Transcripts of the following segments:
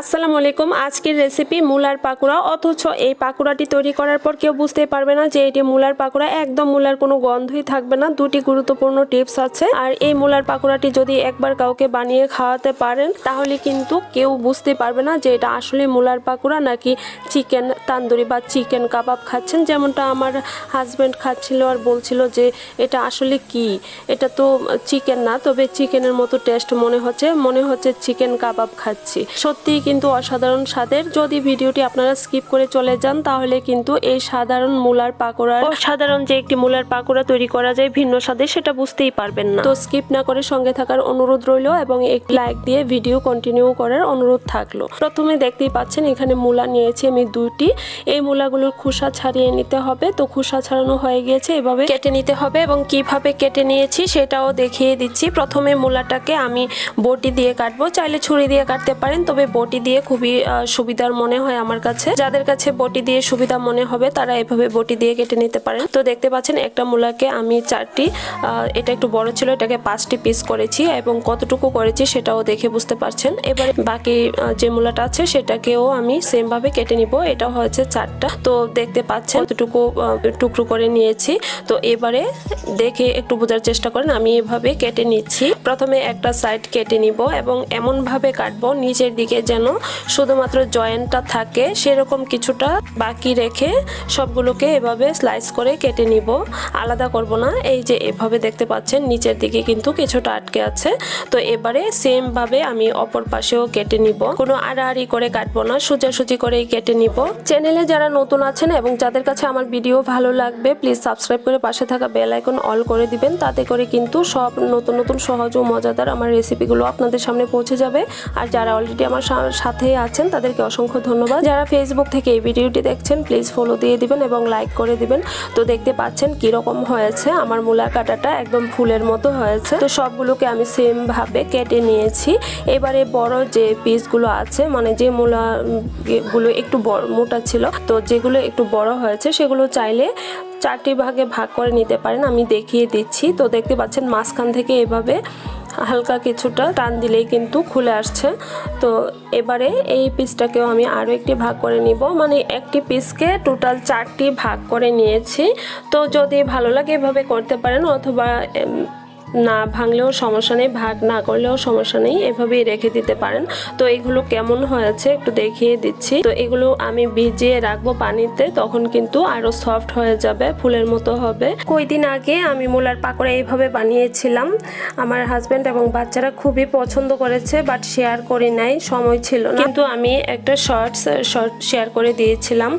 আসসালামু আলাইকুম। আজকের রেসিপি মুলার পাকোড়া। অথচ এই পাকোড়াটি তৈরি করার পর কেউ বুঝতে পারবে না যে এটি মুলার পাকোড়া। একদম মুলার কোনো গন্ধই থাকবে না। দুটি গুরুত্বপূর্ণ টিপস আছে। আর এই মুলার পাকোড়াটি যদি একবার কাউকে বানিয়ে খাওয়াতে পারেন, তাহলে কিন্তু কেউ বুঝতে পারবে না যে এটা আসলে মুলার পাকোড়া নাকি চিকেন তান্দুরি বা চিকেন কাবাব খাচ্ছেন। যেমনটা আমার হাজব্যান্ড খাচ্ছিল আর বলছিল যে এটা আসলে কি? এটা তো চিকেন না, তবে চিকেনের মতো টেস্ট মনে হচ্ছে। মনে হচ্ছে চিকেন কাবাব খাচ্ছি। সত্যিই কিন্তু অসাধারণ স্বাদের। যদি ভিডিওটি আপনারা স্কিপ করে চলে যান, তাহলে কিন্তু এই সাধারণ মূলার পাকোড়া সাধারণ যে একটি মূলার পাকোড়া তৈরি করা যায় ভিন্ন স্বাদে, সেটা বুঝতেই পারবেন না। তো স্কিপ না করে সঙ্গে থাকার অনুরোধ রইল এবং একটি লাইক দিয়ে ভিডিও কন্টিনিউ করার অনুরোধ থাকল। প্রথমে দেখতেই পাচ্ছেন, এখানে মূলা নিয়েছি আমি দুইটি। এই মূলাগুলোর খোসা ছাড়িয়ে নিতে হবে। তো খোসা ছাড়ানো হয়ে গিয়েছে, এভাবে কেটে নিতে হবে এবং কীভাবে কেটে নিয়েছি সেটাও দেখিয়ে দিচ্ছি। প্রথমে মূলাটাকে আমি বটি দিয়ে কাটবো। চাইলে ছুরি দিয়ে কাটতে পারেন, তবে বটি দিয়ে খুবই সুবিধার মনে হয় আমার কাছে। যাদের কাছে বটি দিয়ে সুবিধা মনে হবে, তারা এভাবে বটি দিয়ে কেটে নিতে পারেন। তো দেখতে পাচ্ছেন, একটা মূলাকে আমি চারটি এটা একটু বড় ছিল, এটাকে পাঁচটি পিস করেছি এবং কতটুকু করেছি সেটাও দেখে বুঝতে পারছেন। এবারে বাকি যে মূলাটা আছে, সেটাকেও আমি সেম ভাবে কেটে নিব। এটা হয়েছে চারটা। তো দেখতে পাচ্ছেন, কতটুকু টুকরো করে নিয়েছি। তো এবারে দেখে একটু বোঝার চেষ্টা করেন, আমি এভাবে কেটে নিচ্ছি। প্রথমে একটা সাইড কেটে নিব এবং এমন ভাবে কাটবো, নিচের দিকে যেন শুধুমাত্র জয়েন্টটা থাকে, সেরকম কিছুটা বাকি রেখে সবগুলোকে এভাবে স্লাইস করে কেটে নিব। আলাদা করব না, এই যে এভাবে দেখতে পাচ্ছেন, নিচের দিকে কিন্তু কিছুটা আটকে আছে। তো এবারে সেম ভাবে আমি অপর পাশেও কেটে নিব। কোনো আড়াআড়ি করে কাটবো না, সোজাসুজি করেই কেটে নিব। চ্যানেলে যারা নতুন আছেন এবং যাদের কাছে আমার ভিডিও ভালো লাগবে, প্লিজ সাবস্ক্রাইব করে পাশে থাকা বেল আইকন অল করে দিবেন। তাতে করে কিন্তু সব নতুন নতুন সহজ ও মজাদার আমার রেসিপিগুলো আপনাদের সামনে পৌঁছে যাবে। আর যারা অলরেডি আমার সাথে আছেন তাদেরকে অসংখ্য ধন্যবাদ। যারা ফেসবুক থেকে এই ভিডিওটি দেখছেন প্লিজ ফলো দিয়ে দিবেন এবং লাইক করে দিবেন। তো দেখতে পাচ্ছেন কীরকম হয়েছে। আমার মূলা কাটাটা একদম ফুলের মতো হয়েছে। তো সবগুলোকে আমি সেম ভাবে কেটে নিয়েছি। এবারে বড় যে পিসগুলো আছে মানে যে মূলা উম, গুলো একটু মোটা ছিল তো যেগুলো একটু বড় হয়েছে সেগুলো চাইলে চারটি ভাগে ভাগ করে নিতে পারেন। আমি দেখিয়ে দিচ্ছি। তো দেখতে পাচ্ছেন মাঝখান থেকে এভাবে হালকা কিছুটা টান দিলেই কিন্তু খুলে আসছে। তো এবারে এই পিসটাকেও আমি আরও একটি ভাগ করে নিব। মানে একটি পিসকে টোটাল চারটি ভাগ করে নিয়েছি। তো যদি ভালো লাগে এভাবে করতে পারেন অথবা না ভাঙলেও সমস্যা নেই, ভাগ না করলেও সমস্যা নেই, এভাবেই রেখে দিতে পারেন। তো এগুলো কেমন হয়েছে একটু দেখিয়ে দিচ্ছি। তো এগুলো আমি ভিজিয়ে রাখব পানিতে, তখন কিন্তু আরও সফট হয়ে যাবে, ফুলের মতো হবে। কয়দিন আগে আমি মূলার পাকোড়া এইভাবে বানিয়েছিলাম। আমার হাজবেন্ড এবং বাচ্চারা খুবই পছন্দ করেছে বাট শেয়ার করি নাই, সময় ছিল না। কিন্তু আমি একটা শর্টস শর্ট শেয়ার করে দিয়েছিলাম।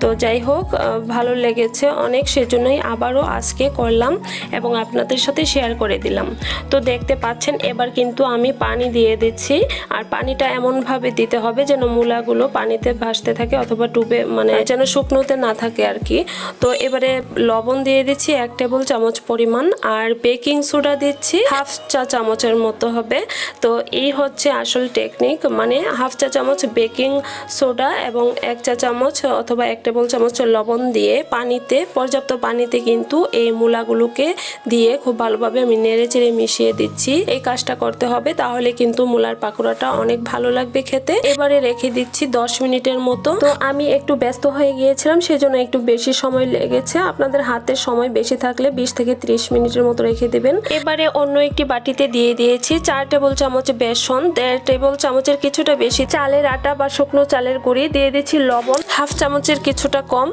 তো যাই হোক ভালো লেগেছে, অনেক সেজন্যই আবারও আজকে করলাম এবং আপনাদের সাথে শেয়ার করে দিলাম। তো দেখতে পাচ্ছেন, এবার কিন্তু আমি পানি দিয়ে দিচ্ছি। আর পানিটা এমনভাবে দিতে হবে যেন মূলাগুলো পানিতে ভাসতে থাকে অথবা ডুবে মানে যেন শুকনোতে না থাকে আর কি। তো এবারে লবণ দিয়ে দিচ্ছি এক টেবিল চামচ পরিমাণ। আর বেকিং সোডা দিচ্ছি হাফ চা চামচের মতো হবে। তো এই হচ্ছে আসল টেকনিক মানে হাফ চা চামচ বেকিং সোডা এবং এক চা চামচ অথবা এক টেবিল চামচ লবণ দিয়ে পানিতে, পর্যাপ্ত পানিতে কিন্তু এই মূলাগুলোকে দিয়ে খুব ভালোভাবে আমি নেড়ে চেড়ে মিশিয়ে দিচ্ছি। এই কাজটা করতে হবে, তাহলে কিন্তু মূলার পাকোড়াটা অনেক ভালো লাগবে খেতে। এবারে রেখে দিচ্ছি দশ মিনিটের মতো। তো আমি একটু ব্যস্ত হয়ে গিয়েছিলাম, সেজন্য একটু বেশি সময় লেগেছে। আপনাদের হাতে সময় বেশি থাকলে বিশ থেকে ত্রিশ মিনিটের মতো রেখে দেবেন। এবারে অন্য একটি বাটিতে দিয়ে দিয়েছি চার টেবিল চামচ বেসন, দেড় টেবিল চামচের কিছুটা বেশি চালের আটা বা শুকনো চালের গুঁড়ি, দিয়ে দিচ্ছি লবণ, হাফ চামচের কিছুটা কম।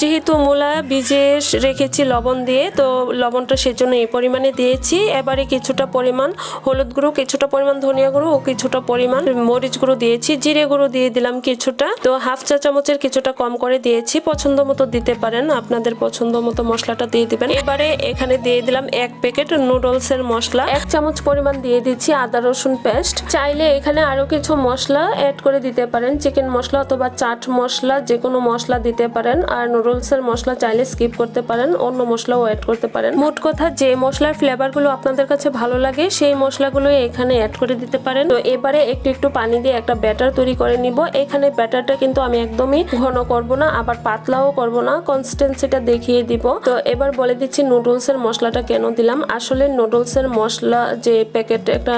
যেহেতু মূলা ভিজিয়ে রেখেছি লবণ দিয়ে, তো লবণটা সেজন্য এই পরিমাণে দিয়েছি। এবারে কিছুটা পরিমাণ হলুদ গুঁড়ো, কিছুটা পরিমাণ ধনিয়া গুঁড়ো ও কিছুটা পরিমাণ মরিচ গুঁড়ো দিয়েছি। জিরে গুঁড়ো দিয়ে দিলাম কিছুটা। তো হাফ চা চামচের কিছুটা কম করে দিয়েছি। পছন্দ মতো দিতে পারেন, আপনাদের পছন্দ মতো মশলাটা দিয়ে দিবেন। এবারে এখানে দিয়ে দিলাম এক প্যাকেট নুডলস এর মশলা। এক চামচ পরিমাণ দিয়ে দিচ্ছি আদা রসুন পেস্ট। চাইলে এখানে আরও কিছু মশলা অ্যাড করে দিতে পারেন। চিকেন মশলা অথবা চাট মশলা যে কোনো মশলা দিতে পারেন। আর নুডলস এর মশলা চাইলে স্কিপ করতে পারেন। অন্য মশলাও অ্যাড করতে পারেন। মোট কথা যে মশলার ফ্লেভারগুলো মশলাগুলো আপনাদের কাছে ভালো লাগে, সেই মশলাগুলো এখানে অ্যাড করে দিতে পারেন। তো এবারে একটু একটু পানি দিয়ে একটা ব্যাটার তৈরি করে নিব। এখানে ব্যাটারটা কিন্তু আমি একদমই ঘন করব না, আবার পাতলাও করব না কনসিস্টেন্সিটা দেখিয়ে দিব। তো এবার বলে দিচ্ছি নুডলসের মশলাটা কেন দিলাম। আসলে নুডলসের মশলা যে প্যাকেট একটা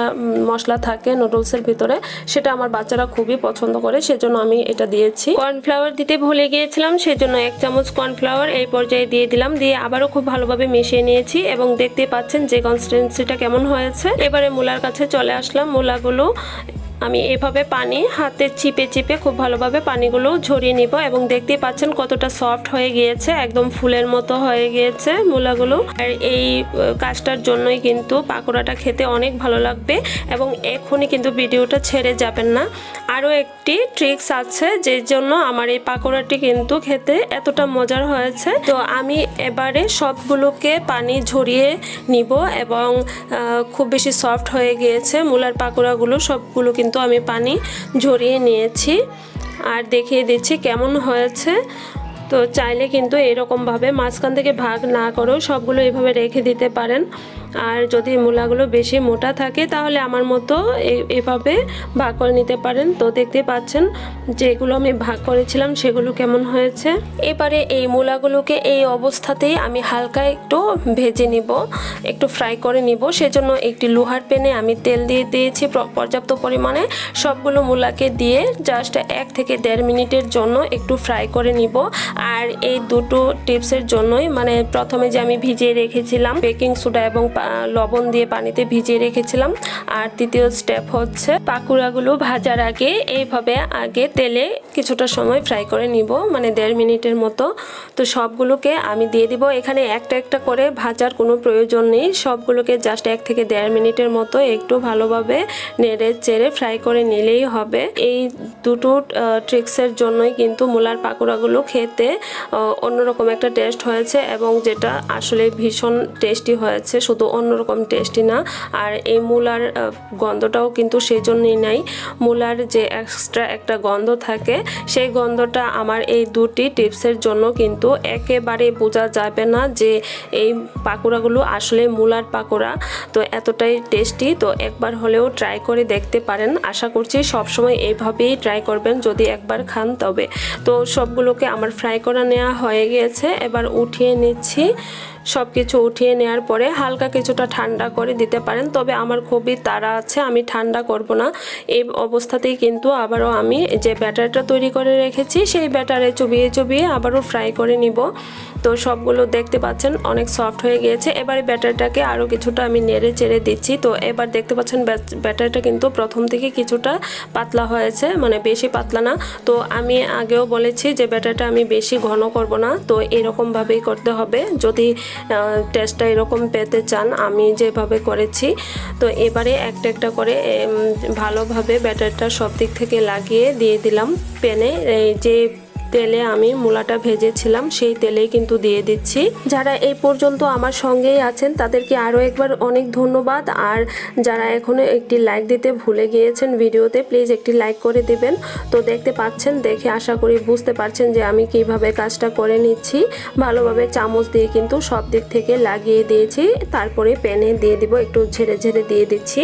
মশলা থাকে নুডলসের ভিতরে, সেটা আমার বাচ্চারা খুবই পছন্দ করে, সেজন্য আমি এটা দিয়েছি। কর্নফ্লাওয়ার দিতে ভুলে গিয়েছিলাম, সেজন্য এক চামচ কর্নফ্লাওয়ার এই পর্যায়ে দিয়ে দিলাম। দিয়ে আবারও খুব ভালোভাবে মিশিয়ে নিয়েছি এবং দেখতে পাচ্ছেন যে কনসিস্টেন্সিটা কেমন হয়েছে? এবারে মূলার কাছে চলে আসলাম। মূলাগুলো আমি এভাবে পানি হাতে চিপে চিপে খুব ভালোভাবে পানিগুলো ঝরিয়ে নিব এবং দেখতে পাচ্ছেন কতটা সফট হয়ে গিয়েছে, একদম ফুলের মতো হয়ে গিয়েছে মূলাগুলো। আর এই কাজটার জন্যই কিন্তু পাকোড়াটা খেতে অনেক ভালো লাগবে এবং এখনই কিন্তু ভিডিওটা ছেড়ে যাবেন না। আরও একটি ট্রিক্স আছে যে জন্য আমার এই পাকোড়াটি কিন্তু খেতে এতটা মজার হয়েছে। তো আমি এবারে সবগুলোকে পানি ঝরিয়ে নিব এবং খুব বেশি সফট হয়ে গিয়েছে মূলার পাকোড়াগুলো সবগুলো কিন্তু আমি পানি ঝরিয়ে নিয়েছি আর দেখিয়ে দিচ্ছি কেমন হয়েছে। তো চাইলে কিন্তু এরকমভাবে মাঝখান থেকে ভাগ না করেও সবগুলো এভাবে রেখে দিতে পারেন। আর যদি মূলাগুলো বেশি মোটা থাকে, তাহলে আমার মতো এভাবে ভাগ করে নিতে পারেন। তো দেখতে পাচ্ছেন যেগুলো আমি ভাগ করেছিলাম, সেগুলো কেমন হয়েছে। এবারে এই মূলাগুলোকে এই অবস্থাতেই আমি হালকা একটু ভেজে নিব, একটু ফ্রাই করে নিব। সেজন্য একটি লোহার প্যানে আমি তেল দিয়ে দিয়েছি পর্যাপ্ত পরিমাণে। সবগুলো মূলাকে দিয়ে জাস্ট এক থেকে দেড় মিনিটের জন্য একটু ফ্রাই করে নিব। আর এই দুটো টিপসের জন্যই মানে প্রথমে যে আমি ভিজিয়ে রেখেছিলাম, বেকিং সোডা এবং লবণ দিয়ে পানিতে ভিজিয়ে রেখেছিলাম। আর তৃতীয় স্টেপ হচ্ছে পাকুড়াগুলো ভাজার আগে এইভাবে আগে তেলে কিছুটা সময় ফ্রাই করে নিব মানে দেড় মিনিটের মতো। তো সবগুলোকে আমি দিয়ে দিব। এখানে একটা একটা করে ভাজার কোনো প্রয়োজন নেই। সবগুলোকে জাস্ট এক থেকে দেড় মিনিটের মতো একটু ভালোভাবে নেড়ে চেড়ে ফ্রাই করে নিলেই হবে। এই দুটো ট্রিক্সের জন্যই কিন্তু মূলার পাকোড়াগুলো খেতে অন্যরকম একটা টেস্ট হয়েছে এবং যেটা আসলে ভীষণ টেস্টি হয়েছে। শুধু অন্যরকম টেস্টি না। আর এই মূলার গন্ধটাও কিন্তু সেই জন্যই নাই। মূলার যে এক্সট্রা একটা গন্ধ থাকে, সেই গন্ধটা আমার এই দুটি টিপসের জন্য কিন্তু একেবারে বোঝা যাবে না যে এই পাকোড়াগুলো আসলে মূলার পাকোড়া। তো এতটাই টেস্টি তো একবার হলেও ট্রাই করে দেখতে পারেন। আশা করছি সবসময় এইভাবেই ট্রাই করবেন, যদি একবার খান তবে। তো সবগুলোকে আমার ফ্রাই করা নেওয়া হয়ে গিয়েছে। এবার উঠিয়ে নিচ্ছি। সব কিছু উঠিয়ে নেওয়ার পরে হালকা কিছুটা ঠান্ডা করে দিতে পারেন। তবে আমার খুবই তাড়া আছে, আমি ঠান্ডা করব না। এই অবস্থাতেই কিন্তু আবারও আমি যে ব্যাটারটা তৈরি করে রেখেছি, সেই ব্যাটারে চুবিয়ে চুবিয়ে আবারও ফ্রাই করে নিব। তো সবগুলো দেখতে পাচ্ছেন অনেক সফট হয়ে গিয়েছে। এবারে ব্যাটারটাকে আরও কিছুটা আমি নেড়ে চেড়ে দিচ্ছি। তো এবার দেখতে পাচ্ছেন ব্যাট- ব্যাটারটা কিন্তু প্রথম থেকে কিছুটা পাতলা হয়েছে মানে বেশি পাতলা না। তো আমি আগেও বলেছি যে ব্যাটারটা আমি বেশি ঘন করব না। তো এরকমভাবেই করতে হবে। যদি টেস্টটা এরকম পেতে চান, আমি যেভাবে করেছি, তো এবারে একটা একটা করে ভালোভাবে ব্যাটারটা সব দিক থেকে লাগিয়ে দিয়ে দিলাম, পেনে যে তেলে আমি মূলাটা ভেজেছিলাম, সেই তেলেই কিন্তু দিয়ে দিচ্ছি। যারা এই পর্যন্ত আমার সঙ্গেই আছেন, তাদেরকে আরও একবার অনেক ধন্যবাদ। আর যারা এখনও একটি লাইক দিতে ভুলে গিয়েছেন ভিডিওতে, প্লিজ একটি লাইক করে দেবেন। তো দেখতে পাচ্ছেন, দেখে আশা করি বুঝতে পারছেন যে আমি কীভাবে কাজটা করে নিচ্ছি। ভালোভাবে চামচ দিয়ে কিন্তু সব দিক থেকে লাগিয়ে দিয়েছি। তারপরে প্যানে দিয়ে দিব, একটু ঝেড়ে ঝেড়ে দিয়ে দিচ্ছি।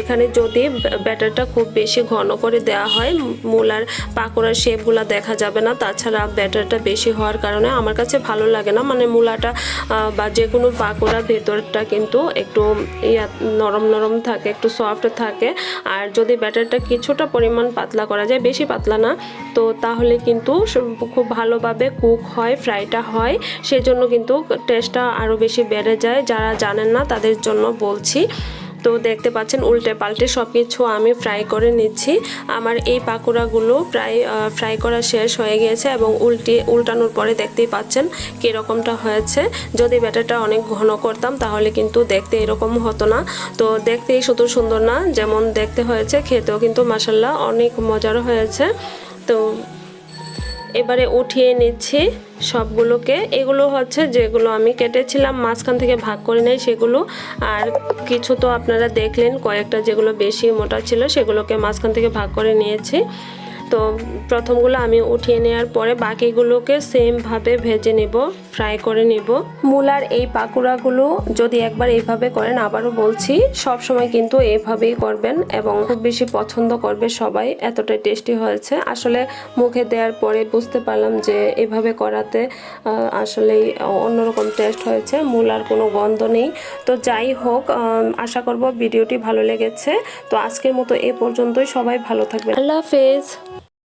এখানে যদি ব্যাটারটা খুব বেশি ঘন করে দেওয়া হয়, মূলার পাকোড়ার শেপগুলো দেখা যাবে না। তাছাড়া ব্যাটারটা বেশি হওয়ার কারণে আমার কাছে ভালো লাগে না। মানে মূলাটা বা যে কোনো পাকোড়ার ভেতরটা কিন্তু একটু ইয়া, নরম নরম থাকে, একটু সফট থাকে। আর যদি ব্যাটারটা কিছুটা পরিমাণ পাতলা করা যায়, বেশি পাতলা না, তো তাহলে কিন্তু খুব ভালোভাবে কুক হয় ফ্রাইটা হয়। সেজন্য কিন্তু টেস্টটা আরও বেশি বেড়ে যায়। যারা জানেন না, তাদের জন্য বলছি। তো দেখতে পাচ্ছেন উল্টে পাল্টে সব কিছু আমি ফ্রাই করে নিচ্ছি। আমার এই পাকোড়াগুলো প্রায় ফ্রাই করা শেষ হয়ে গিয়েছে এবং উল্টে, উল্টানোর পরে দেখতেই পাচ্ছেন কীরকমটা হয়েছে। যদি ব্যাটারটা অনেক ঘন করতাম তাহলে কিন্তু দেখতে এরকম হতো না। তো দেখতেই শুধু সুন্দর না, যেমন দেখতে হয়েছে, খেতেও কিন্তু মাসাল্লাহ অনেক মজার হয়েছে। তো এবারে উঠিয়ে নিচ্ছি। সবগুলোকে, এগুলো হচ্ছে যেগুলো আমি কেটেছিলাম, মাঝখান থেকে ভাগ করে নেই সেগুলো। আর কিছু তো আপনারা দেখলেন, কয়েকটা যেগুলো বেশি মোটা ছিল সেগুলোকে মাঝখান থেকে ভাগ করে নিয়েছি। তো প্রথমগুলো আমি উঠিয়ে নেওয়ার পরে বাকিগুলোকে সেমভাবে ভেজে নেব ফ্রাই করে নেব। মূলার এই পাকুড়াগুলো যদি একবার এইভাবে করেন, আবারও বলছি সব সময় কিন্তু এইভাবেই করবেন এবং খুব বেশি পছন্দ করবে সবাই, এতটাই টেস্টি হয়েছে। আসলে মুখে দেওয়ার পরে বুঝতে পারলাম যে এভাবে করাতে আসলেই অন্যরকম টেস্ট হয়েছে, মূলার কোনো গন্ধ নেই। তো যাই হোক আশা করব ভিডিওটি ভালো লেগেছে। তো আজকের মতো এ পর্যন্তই, সবাই ভালো থাকবেন। আল্লাহ হাফেজ।